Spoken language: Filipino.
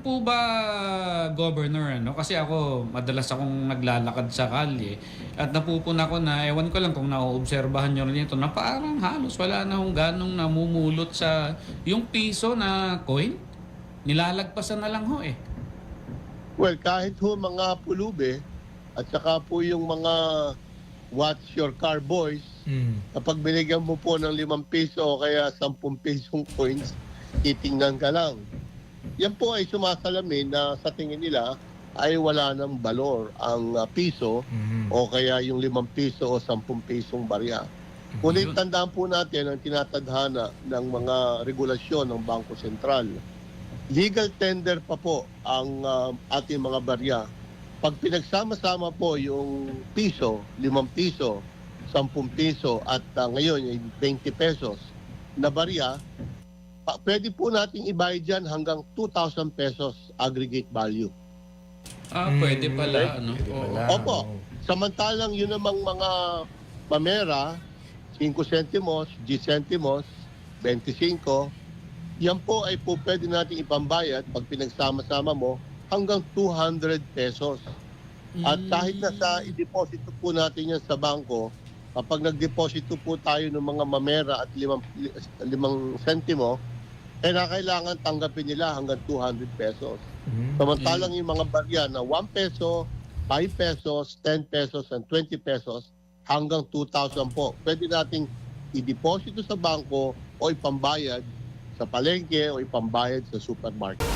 po ba, Governor, ano? Kasi ako, madalas akong naglalakad sa kalye at napupuna ko na, ewan ko lang kung nauobserbahan nyo rin ito, na parang halos wala na akong ganong namumulot sa yung piso na coin. Nilalagpasan na lang ho eh. Well, kahit ho mga pulube at saka po yung mga watch your car boys, Mm. kapag binigyan mo po ng limang piso o kaya sampung pisong coins, titingnan ka lang. Yan po ay sumasalamin na sa tingin nila ay wala ng balor ang ah, piso Mhm. o kaya yung limang piso o sampung pisong barya. Ngunit tandaan po natin ang tinatadhana ng mga regulasyon ng Bangko Sentral. Legal tender pa po ang ah, ating mga barya. Pag pinagsama-sama po yung piso, limang piso, sampung piso at ah, ngayon ay 20 pesos na barya, pa, pwede po nating ibayad dyan hanggang 2,000 pesos aggregate value. Ah, Mm, pwede pala, ano? Pwede Oo. pala. Opo. Samantalang yun namang mga pamera, 5 centimos, 10 centimos, 25, yan po ay po pwede natin ipambayad pag pinagsama-sama mo hanggang 200 pesos. At kahit na sa i-deposito po natin yan sa bangko, kapag nag-deposito po tayo ng mga mamera at limang, limang sentimo, eh na kailangan tanggapin nila hanggang 200 pesos. Mhm. Samantalang yung mga barya na 1 peso, 5 pesos, 10 pesos, and 20 pesos hanggang 2,000 po. Pwede nating i-deposito sa bangko o ipambayad sa palengke o ipambayad sa supermarket.